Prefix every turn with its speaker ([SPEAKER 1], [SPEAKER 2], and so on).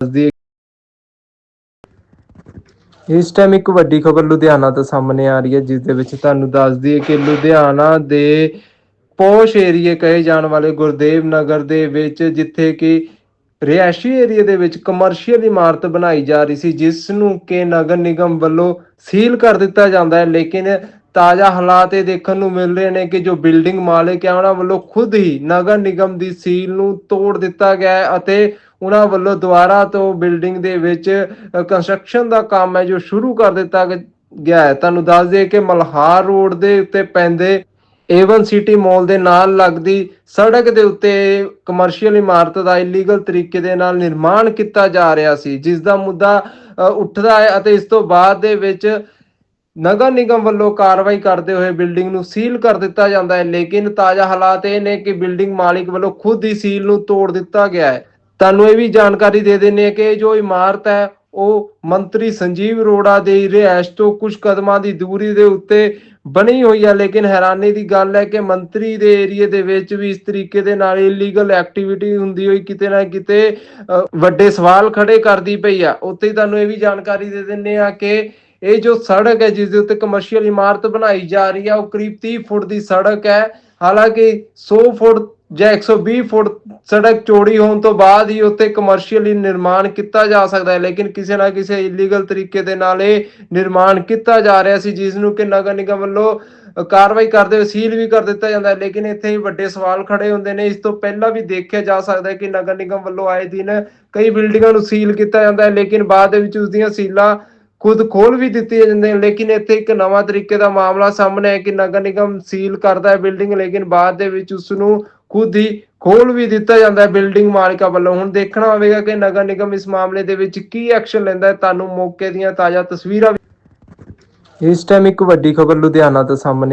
[SPEAKER 1] ਦੱਸਦੀ ਇਸ ਟਾਈਮ ਇੱਕ ਵੱਡੀ ਖਬਰ ਲੁਧਿਆਣਾ ਤੋਂ ਸਾਹਮਣੇ ਆ ਰਹੀ ਹੈ, ਜਿਸ ਦੇ ਵਿੱਚ ਤੁਹਾਨੂੰ ਦੱਸ ਦਈਏ ਕਿ ਲੁਧਿਆਣਾ ਦੇ ਪੋਸ਼ ਏਰੀਏ ਕਹੇ ਜਾਣ ਵਾਲੇ ਗੁਰਦੇਵ ਨਗਰ ਦੇ ਵਿੱਚ, ਜਿੱਥੇ ਕਿ ਰਿਹਾਇਸ਼ੀ ਏਰੀਏ ਦੇ ਵਿੱਚ ਕਮਰਸ਼ੀਅਲ ਇਮਾਰਤ ਬਣਾਈ ਜਾ ਰਹੀ ਸੀ, ਜਿਸ ਨੂੰ ਕਿ ਨਗਰ ਨਿਗਮ ਵੱਲੋਂ ਸੀਲ ਕਰ ਦਿੱਤਾ ਜਾਂਦਾ ਹੈ। ਲੇਕਿਨ ਤਾਜ਼ਾ ਹਾਲਾਤ ਇਹ ਦੇਖਣ ਨੂੰ ਮਿਲ ਰਹੇ ਨੇ ਕਿ ਜੋ ਬਿਲਡਿੰਗ ਮਾਲਕ ਹੈ, ਉਹਨਾਂ ਵੱਲੋਂ ਖੁਦ ਹੀ ਨਗਰ ਨਿਗਮ ਦੀ ਸੀਲ ਨੂੰ ਤੋੜ ਦਿੱਤਾ ਗਿਆ ਹੈ ਅਤੇ ਉਹਨਾਂ ਵੱਲੋਂ ਦੁਬਾਰਾ ਤੋਂ ਬਿਲਡਿੰਗ ਦੇ ਵਿੱਚ ਕੰਸਟਰਕਸ਼ਨ ਦਾ ਕੰਮ ਹੈ ਜੋ ਸ਼ੁਰੂ ਕਰ ਦਿੱਤਾ ਗਿਆ ਹੈ। ਤੁਹਾਨੂੰ ਦੱਸ ਦਈਏ ਕਿ ਮਲਹਾਰ ਰੋਡ ਦੇ ਉੱਤੇ ਪੈਂਦੇ ਏਵਨ ਸਿਟੀ ਮਾਲ ਦੇ ਨਾਲ ਲੱਗਦੀ ਸੜਕ ਦੇ ਉੱਤੇ ਕਮਰਸ਼ੀਅਲ ਇਮਾਰਤ ਦਾ ਇਲੀਗਲ ਤਰੀਕੇ ਦੇ ਨਾਲ ਨਿਰਮਾਣ ਕੀਤਾ ਜਾ ਰਿਹਾ ਸੀ, ਜਿਸ ਦਾ ਮੁੱਦਾ ਉੱਠਦਾ ਹੈ ਅਤੇ ਇਸ ਤੋਂ ਬਾਅਦ ਦੇ ਵਿੱਚ ਨਗਰ ਨਿਗਮ ਵੱਲੋਂ ਕਾਰਵਾਈ ਕਰਦੇ ਹੋਏ ਬਿਲਡਿੰਗ ਨੂੰ ਸੀਲ ਕਰ ਦਿੱਤਾ ਜਾਂਦਾ ਹੈ। ਲੇਕਿਨ ਤਾਜ਼ਾ ਹਾਲਾਤ ਇਹ ਨੇ ਕਿ ਬਿਲਡਿੰਗ ਮਾਲਿਕ ਵੱਲੋਂ ਖੁਦ ਹੀ ਸੀਲ ਨੂੰ ਤੋੜ ਦਿੱਤਾ ਗਿਆ ਹੈ। ਤੁਹਾਨੂੰ ਇਹ ਵੀ ਜਾਣਕਾਰੀ ਦੇ ਦਿੰਨੇ ਆ ਕਿ ਜੋ ਇਮਾਰਤ ਹੈ, ਉਹ ਮੰਤਰੀ ਸੰਜੀਵ ਅਰੋੜਾ ਦੇ ਰਿਹਾਇਸ਼ ਤੋਂ ਕੁਝ ਕਦਮਾਂ ਦੀ ਦੂਰੀ ਦੇ ਉੱਤੇ ਬਣੀ ਹੋਈ ਹੈ, ਲੇਕਿਨ ਹੈਰਾਨੀ ਦੀ ਗੱਲ ਹੈ ਕਿ ਮੰਤਰੀ ਦੇ ਏਰੀਏ ਦੇ ਵਿੱਚ ਵੀ ਇਸ ਤਰੀਕੇ ਦੇ ਨਾਲ ਇਲੀਗਲ ਐਕਟੀਵਿਟੀ ਹੁੰਦੀ ਹੋਈ ਕਿਤੇ ਨਾ ਕਿਤੇ ਵੱਡੇ ਸਵਾਲ ਖੜੇ ਕਰਦੀ ਪਈ ਆ। ਉੱਥੇ ਹੀ ਤੁਹਾਨੂੰ ਇਹ ਵੀ ਜਾਣਕਾਰੀ ਦੇ ਦਿੰਨੇ ਆ ਕਿ ਇਹ ਜੋ ਸੜਕ ਹੈ, ਜਿਸ ਦੇ ਉੱਤੇ ਕਮਰਸ਼ੀਅਲ ਇਮਾਰਤ ਬਣਾਈ ਜਾ ਰਹੀ ਹੈ ਉਹ ਕਰੀਬ 30 ਫੁੱਟ ਦੀ ਸੜਕ ਹੈ। ਹਾਲਾਂਕਿ 100 ਫੁੱਟ ਜਾਂ 120 ਫੁੱਟ ਸੜਕ ਚੌੜੀ ਹੋਣ ਤੋਂ ਬਾਅਦ ਹੀ ਉੱਤੇ ਕਮਰਸ਼ੀਅਲੀ ਨਿਰਮਾਣ ਕੀਤਾ ਜਾ ਸਕਦਾ ਹੈ। ਲੇਕਿਨ ਕਿਸੇ ਨਾ ਕਿਸੇ ਇਲੀਗਲ ਤਰੀਕੇ ਦੇ ਨਾਲ ਇਹ ਨਿਰਮਾਣ ਕੀਤਾ ਜਾ ਰਿਹਾ ਸੀ ਜਿਸ ਨੂੰ ਕਿ ਨਗਰ ਨਿਗਮ ਵੱਲੋਂ ਕਾਰਵਾਈ ਕਰਦੇ ਹੋਏ ਸੀਲ ਵੀ ਕਰ ਦਿੱਤਾ ਜਾਂਦਾ ਹੈ। ਲੇਕਿਨ ਇੱਥੇ ਹੀ ਵੱਡੇ ਸਵਾਲ ਖੜੇ ਹੁੰਦੇ ਨੇ। ਇਸ ਤੋਂ ਪਹਿਲਾਂ ਵੀ ਦੇਖਿਆ ਜਾ ਸਕਦਾ ਹੈ ਕਿ ਨਗਰ ਨਿਗਮ ਵੱਲੋਂ ਆਏ ਦਿਨ ਕਈ ਬਿਲਡਿੰਗਾਂ ਨੂੰ ਸੀਲ ਕੀਤਾ ਜਾਂਦਾ ਹੈ। ਲੇਕਿਨ ਬਾਅਦ ਦੇ ਵਿੱਚ ਉਸ ਦੀਆਂ ਸੀਲਾਂ ਖੁਦ ਖੋਲ ਵੀ ਦਿੱਤੀਆਂ ਜਾਂਦੀਆਂ ਲੇਕਿਨ ਇੱਥੇ ਇੱਕ ਨਵਾਂ ਤਰੀਕੇ ਦਾ ਮਾਮਲਾ ਸਾਹਮਣੇ ਹੈ ਕਿ ਨਗਰ ਨਿਗਮ ਸੀਲ ਕਰਦਾ ਹੈ ਬਿਲਡਿੰਗ, ਲੇਕਿਨ ਬਾਅਦ ਦੇ ਵਿੱਚ ਉਸ ਨੂੰ ਖੁਦ ਹੀ ਖੋਲ ਵੀ ਦਿੱਤਾ ਜਾਂਦਾ ਹੈ ਬਿਲਡਿੰਗ ਮਾਲਕਾਂ ਵੱਲੋਂ। ਹੁਣ ਦੇਖਣਾ ਹੋਵੇਗਾ ਕਿ ਨਗਰ ਨਿਗਮ ਇਸ ਮਾਮਲੇ ਦੇ ਵਿੱਚ ਕੀ ਐਕਸ਼ਨ ਲੈਂਦਾ ਹੈ। ਤੁਹਾਨੂੰ ਮੌਕੇ ਦੀਆਂ ਤਾਜ਼ਾ ਤਸਵੀਰਾਂ ਇਸ ਟਾਈਮ ਇੱਕ ਵੱਡੀ ਖਬਰ ਲੁਧਿਆਣਾ ਤੋਂ ਸਾਹਮਣੇ